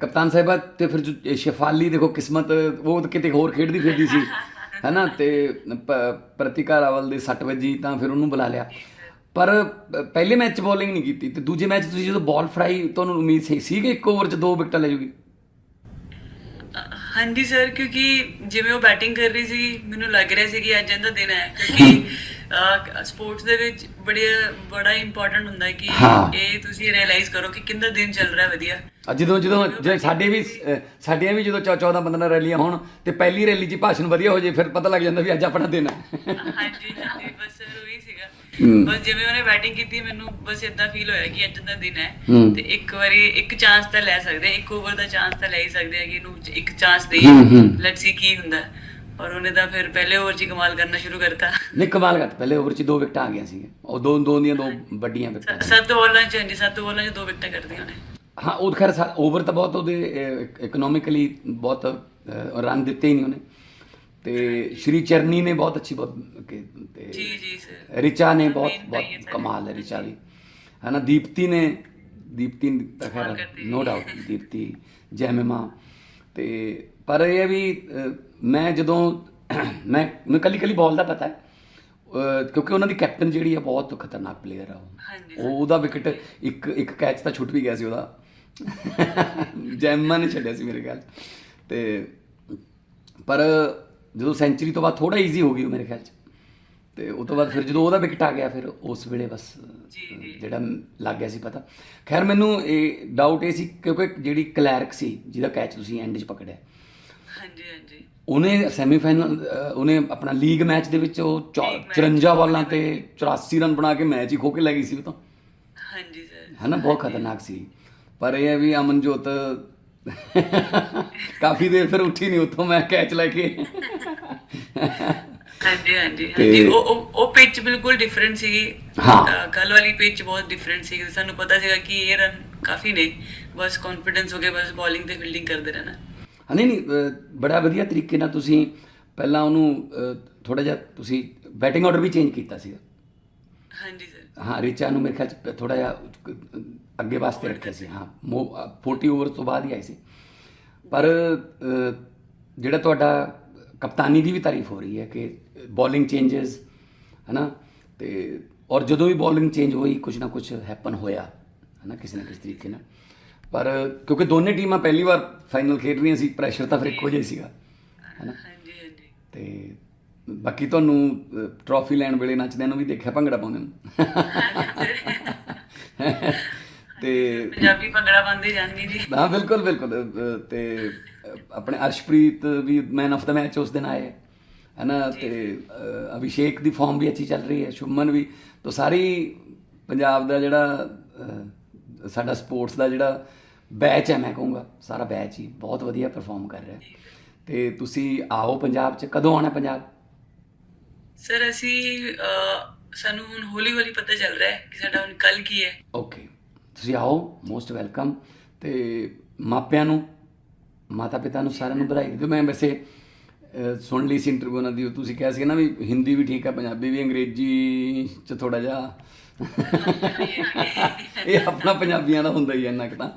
ਕਪਤਾਨ ਸਾਹਿਬਾ, ਤੇ ਫਿਰ ਜੋ ਸ਼ੇਫਾਲੀ ਦੇਖੋ ਕਿਸਮਤ, ਉਹ ਤਾਂ ਕਿਤੇ ਹੋਰ ਖੇਡਦੀ ਫਿਰਦੀ ਸੀ। ਹੈਨਾ, ਤੇ ਪ- ਪ੍ਰਤਿਕਾ ਰਾਵਲ ਦੇ 60 ਵਜੀ, ਤਾਂ ਫਿਰ ਉਹਨੂੰ ਬੁਲਾ ਲਿਆ। ਪਰ ਪ- ਪਹਿਲੇ ਮੈਚ ਬੋਲਿੰਗ ਨਹੀਂ ਕੀਤੀ, ਤੇ ਦੂਜੇ ਮੈਚ ਤੁਸੀਂ ਜਦੋਂ ਬਾਲ ਫੜਾਈ, ਤੁਹਾਨੂੰ ਉਮੀਦ ਸੀ ਸੀ ਕਿ ਇੱਕ ਓਵਰ 'ਚ ਦੋ ਵਿਕਟਾਂ ਲੈ ਜੂਗੀ? ਹਾਂਜੀ ਸਰ, ਕਿਉਂਕਿ ਜਿਵੇਂ ਉਹ ਬੈਟਿੰਗ ਕਰ ਰਹੀ ਸੀ ਮੈਨੂੰ ਲੱਗ ਰਿਹਾ ਸੀ ਕਿ ਅੱਜ ਇਹਦਾ ਦਿਨ ਹੈ। ਕਿਉਂਕਿ ਸਪੋਰਟਸ ਦੇ ਵਿੱਚ ਬੜੀ ਬੜਾ ਇੰਪੋਰਟੈਂਟ ਹੁੰਦਾ ਹੈ ਕਿ ਹਾਂ। ਇਹ ਤੁਸੀਂ ਰਿਅਲਾਈਜ਼ ਕਰੋ ਕਿ ਕਿੰਦਾ ਦਿਨ ਚੱਲ ਰਿਹਾ ਵਧੀਆ ਅੱਜ ਜਦੋਂ ਜਦੋਂ ਜੇ ਸਾਡੇ ਵੀ ਅ, ਸਾਡੀਆਂ ਵੀ ਜਦੋਂ 14 15 ਰੈਲੀਆਂ ਹੋਣ ਤੇ ਪਹਿਲੀ ਰੈਲੀ 'ਚ ਹੀ ਭਾਸ਼ਣ ਵਧੀਆ ਹੋ ਜੇ ਫਿਰ ਪਤਾ ਲੱਗ ਜਾਂਦਾ ਵੀ ਅੱਜ ਆਪਣਾ ਦਿਨ ਹੈ ਹਾਂਜੀ ਹਾਂਜੀ ਬਸ ਉਹੀ ਸੀਗਾ। ਬਸ ਜਿਵੇਂ ਉਹਨੇ ਬੈਟਿੰਗ ਕੀਤੀ ਮੈਨੂੰ ਬਸ ਇਦਾਂ ਫੀਲ ਹੋਇਆ ਕਿ ਅੱਜ ਦਾ ਦਿਨ ਹੈ। ਤੇ ਇੱਕ ਵਾਰੀ ਇੱਕ ਚਾਂਸ ਤਾਂ ਲੈ ਸਕਦੇ ਹਾਂ, ਇੱਕ ਓਵਰ ਦਾ ਚਾਂਸ ਤਾਂ ਲੈ ਹੀ ਸਕਦੇ ਆ ਕਿ ਇਹਨੂੰ ਇੱਕ ਚਾਂਸ। ਦੇਈਏ ਲੈਟਸ ਸੀ ਕੀ ਹੁੰਦਾ ਹੈ। ਔਰ ਉਹਨੇ ਤਾਂ ਫਿਰ ਪਹਿਲੇ ਓਵਰ 'ਚ ਹੀ ਕਮਾਲ ਕਰਨਾ ਸ਼ੁਰੂ ਕਰਤਾ। ਨਹੀਂ ਕਮਾਲ ਕਰ ਪਹਿਲੇ ਓਵਰ 'ਚ ਦੋ ਵਿਕਟਾਂ ਆ ਗਈਆਂ ਸੀਗੀਆਂ। ਉਹ ਦੋ ਦੋ ਦੀਆਂ ਦੋ ਵੱਡੀਆਂ ਵਿਕਟਾਂ ਸ- ਸੱਤ ਓਵਰਾਂ 'ਚ ਹਾਂਜੀ ਸੱਤ ਓਵਰਾਂ 'ਚ ਦੋ ਵਿਕਟਾਂ ਕਰਦੀਆਂ ਉਹਨੇ। ਹਾਂ ਉਹ ਖੈਰ ਓਵਰ ਤਾਂ ਬਹੁਤ ਉਹਦੇ ਇਕਨੋਮਿਕਲੀ ਬਹੁਤ ਰਨ ਦਿੱਤੇ ਹੀ ਨਹੀਂ ਉਹਨੇ। ਤੇ ਸ਼੍ਰੀ ਚਰਨੀ ਨੇ ਬਹੁਤ ਅੱਛੀ ਬਹੁਤ ਕਿ- ਤੇ ਜੀ ਜੀ ਸਰ। ਰਿਚਾ ਨੇ ਬਹੁਤ ਬਹੁਤ ਕਮਾਲ ਹੈ ਰਿਚਾ ਦੀ। ਹੈ ਨਾ ਦੀਪਤੀ ਨੇ ਦੀਪਤੀ ਤਾਂ ਖੈਰ ਨੋ ਡਾਊਟ ਦੀਪਤੀ ਜੈਮਿਮਾ ਤੇ ਪਰ ਇਹ ਵੀ ਮੈਂ ਜਦੋਂ ਮੈਂ ਮੈਨੂੰ ਕੱਲੀ ਕੱਲੀ ਬਾਲ ਦਾ ਪਤਾ ਹੈ। ਕਿਉਂਕਿ ਉਹਨਾਂ ਦੀ ਕੈਪਟਨ ਜਿਹੜੀ ਹੈ ਬਹੁਤ ਖਤਰਨਾਕ ਪਲੇਅਰ ਆ ਉਹ। ਉਹ ਉਹਦਾ ਵਿਕਟ ਇੱਕ ਇੱਕ ਕੈਚ ਤਾਂ ਛੁੱਟ ਵੀ ਗਿਆ ਸੀ ਉਹਦਾ। ਜੈਮਾ ਨੇ ਛੱਡਿਆ ਸੀ ਮੇਰੇ ਖਿਆਲ। ਤੇ ਪਰ ਜਦੋਂ ਸੈਂਚਰੀ ਤੋਂ ਬਾਅਦ ਥੋੜਾ ਈਜ਼ੀ ਹੋ ਗਈ ਉਹ ਮੇਰੇ ਖਿਆਲ 'ਚ। ਤੇ ਉਸ ਤੋਂ ਬਾਅਦ ਫਿਰ ਜਦੋਂ ਉਹਦਾ ਵਿਕਟ ਆ ਗਿਆ ਫਿਰ ਉਸ ਵੇਲੇ ਬਸ। ਜਿਹੜਾ ਲੱਗ ਗਿਆ ਸੀ ਪਤਾ। ਖੈਰ ਮੈਨੂੰ ਇਹ ਡਾਊਟ ਇਹ ਸੀ ਕਿਉਂਕਿ ਜਿਹੜੀ ਕਲੈਰਕ ਸੀ ਜਿਹਦਾ ਕੈਚ ਤੁਸੀਂ ਐਂਡ 'ਚ ਪਕੜਿਆ। ਹਾਂਜੀ ਹਾਂਜੀ। ਉਹਨੇ ਸੈਮੀਫਾਈਨਲ ਉਹਨੇ ਆਪਣਾ ਲੀਗ ਮੈਚ ਦੇ ਵਿੱਚ ਉਹ ਚੌ- 54 ਬਾਲਾਂ ਤੇ 84 ਰਨ ਬਣਾ ਕੇ ਮੈਚ ਹੀ ਖੋ ਕੇ ਲੈ ਗਈ ਸੀ ਉਹ ਤਾਂ। ਹਾਂਜੀ ਸਰ। ਹੈ ਨਾ ਬਹੁਤ ਖਤਰਨਾਕ ਸੀ। ਪਰ ਇਹ ਹੈ ਵੀ ਅਮਨਜੋਤ ਕਾਫੀ ਦੇਰ ਫਿਰ ਉੱਠੀ ਨਹੀਂ ਉੱਥੋਂ ਮੈਂ ਕੈਚ ਲੈ ਕੇ। ਹਾਂਜੀ ਹਾਂਜੀ। ਤੇ- ਹਾਂਜੀ ਉਹ ਉਹ- ਉਹ ਪਿਚ ਬਿਲਕੁਲ ਡਿਫਰੈਂਟ ਸੀਗੀ। ਹਾਂ। ਕੱਲ ਵਾਲੀ ਪਿਚ ਬਹੁਤ ਡਿਫਰੈਂਟ ਸੀਗੀ। ਸਾਨੂੰ ਪਤਾ ਸੀਗਾ ਕਿ ਇਹ ਰਨ ਕਾਫੀ ਨੇ। ਬਸ ਕੌਨਫੀਡੈਂਸ ਹੋ ਗਿਆ ਬਸ ਬੋਲਿੰਗ ਤੇ ਫੀਲਡਿੰਗ ਕਰਦੇ ਰਹਿਣਾ। ਨਹੀਂ ਨਹੀਂ ਬੜਾ ਵਧੀਆ ਤਰੀਕੇ ਨਾਲ ਤੁਸੀਂ ਪਹਿਲਾਂ ਉਹਨੂੰ ਥੋੜਾ ਜਿਹਾ ਤੁਸੀਂ ਬੈਟਿੰਗ ਆਰਡਰ ਵੀ ਚੇਂਜ ਕੀਤਾ ਸੀਗਾ। ਹਾਂਜੀ ਸਰ ਹਾਂ ਰਿਚਾ ਨੂੰ ਮੇਰੇ ਖਿਆਲ ਚ ਥੋੜਾ ਜਿਹਾ ਅੱਗੇ ਵਾਸਤੇ ਰੱਖਿਆ ਸੀ ਹਾਂ ਮੋ- ਅ, 40 ਓਵਰ ਤੋਂ ਬਾਅਦ ਹੀ ਆਈ ਸੀ। ਪਰ ਜਿਹੜਾ ਤੁਹਾਡਾ ਕਪਤਾਨੀ ਦੀ ਵੀ ਤਾਰੀਫ ਹੋ ਰਹੀ ਹੈ ਕਿ ਬੋਲਿੰਗ ਚੇਂਜਸ ਹਨਾ ਤੇ ਔਰ ਜਦੋਂ ਵੀ ਬੋਲਿੰਗ ਚੇਂਜ ਹੋਈ ਕੁਝ ਨਾ ਕੁਝ ਹੈਪਨ ਹੋਇਆ ਹਨਾ ਕਿਸੇ ਨਾ ਕਿਸੇ ਤਰੀਕੇ ਨਾਲ। ਪਰ ਕਿਉਂਕਿ ਦੋਨੇ ਟੀਮਾਂ ਪਹਿਲੀ ਵਾਰ ਫਾਈਨਲ ਖੇਡ ਰਹੀਆਂ ਸੀ ਪ੍ਰੈਸ਼ਰ ਤਾਂ ਫਿਰ ਇੱਕੋ ਜਿਹਾ ਹੀ ਸੀਗਾ ਹਨਾ? ਹਾਂਜੀ ਹਾਂਜੀ। ਤੇ ਬਾਕੀ ਤੁਹਾਨੂੰ ਟਰੋਫੀ ਲੈਣ ਵੇਲੇ ਨੱਚਦਿਆਂ ਨੂੰ ਵੀ ਦੇਖਿਆ ਭੰਗੜਾ ਪਾਉਂਦੇ ਨੂੰ? ਤੇ ਪੰਜਾਬੀ ਭੰਗੜਾ ਪਾਉਂਦੇ ਜਾਂਦੀ ਜੀ। ਹਾਂ ਬਿਲਕੁਲ ਬਿਲਕੁਲ ਤੇ ਆਪਣੇ ਅਰਸ਼ਪ੍ਰੀਤ ਵੀ ਮੈਨ ਆਫ ਦਾ ਮੈਚ ਉਸ ਦਿਨ ਆਏ ਹੈ ਨਾ ਤੇ ਅਭਿਸ਼ੇਕ ਦੀ ਫਾਰਮ ਵੀ ਅੱਛੀ ਚੱਲ ਰਹੀ ਹੈ ਸ਼ੁਭਮਨ ਵੀ ਤਾਂ ਸਾਰੀ ਪੰਜਾਬ ਦਾ ਜਿਹੜਾ ਸਾਡਾ ਸਪੋਰਟਸ ਦਾ ਜਿਹੜਾ ਬੈਚ ਹੈ ਮੈਂ ਕਹੂੰਗਾ ਸਾਰਾ ਬੈਚ ਹੀ ਬਹੁਤ ਵਧੀਆ ਪਰਫਾਰਮ ਕਰ ਰਿਹਾ। ਤੇ ਤੁਸੀਂ ਆਓ ਪੰਜਾਬ 'ਚ ਕਦੋਂ ਆਉਣਾ ਪੰਜਾਬ? ਸਰ ਅਸੀਂ ਸਾਨੂੰ ਹੁਣ ਹੌਲੀ ਹੌਲੀ ਪਤਾ ਚੱਲ ਰਿਹਾ ਹੈ ਕਿ ਸਾਡਾ ਹੁਣ ਕੱਲ ਕੀ ਹੈ। ਓਕੇ ਤੁਸੀਂ ਆਓ ਮੋਸਟ ਵੈਲਕਮ ਤੇ ਮਾਪਿਆਂ ਨੂੰ ਮਾਤਾ ਪਿਤਾ ਨੂੰ ਸਾਰਿਆਂ ਨੂੰ ਵਧਾਈ ਦਿਓ। ਮੈਂ ਵੈਸੇ ਸੁਣ ਲਈ ਸੀ ਇੰਟਰਵਿਊ ਉਹਨਾਂ ਦੀ ਤੁਸੀਂ ਕਿਹਾ ਸੀ ਨਾ ਵੀ ਹਿੰਦੀ ਵੀ ਠੀਕ ਹੈ ਪੰਜਾਬੀ ਵੀ, ਅੰਗਰੇਜ਼ੀ ਚ ਥੋੜਾ ਜਿਹਾ। ਇਹ ਆਪਣਾ ਪੰਜਾਬੀਆਂ ਦਾ ਹੁੰਦਾ ਹੀ ਹੈ ਇੰਨਾ ਕੁ ਤਾਂ।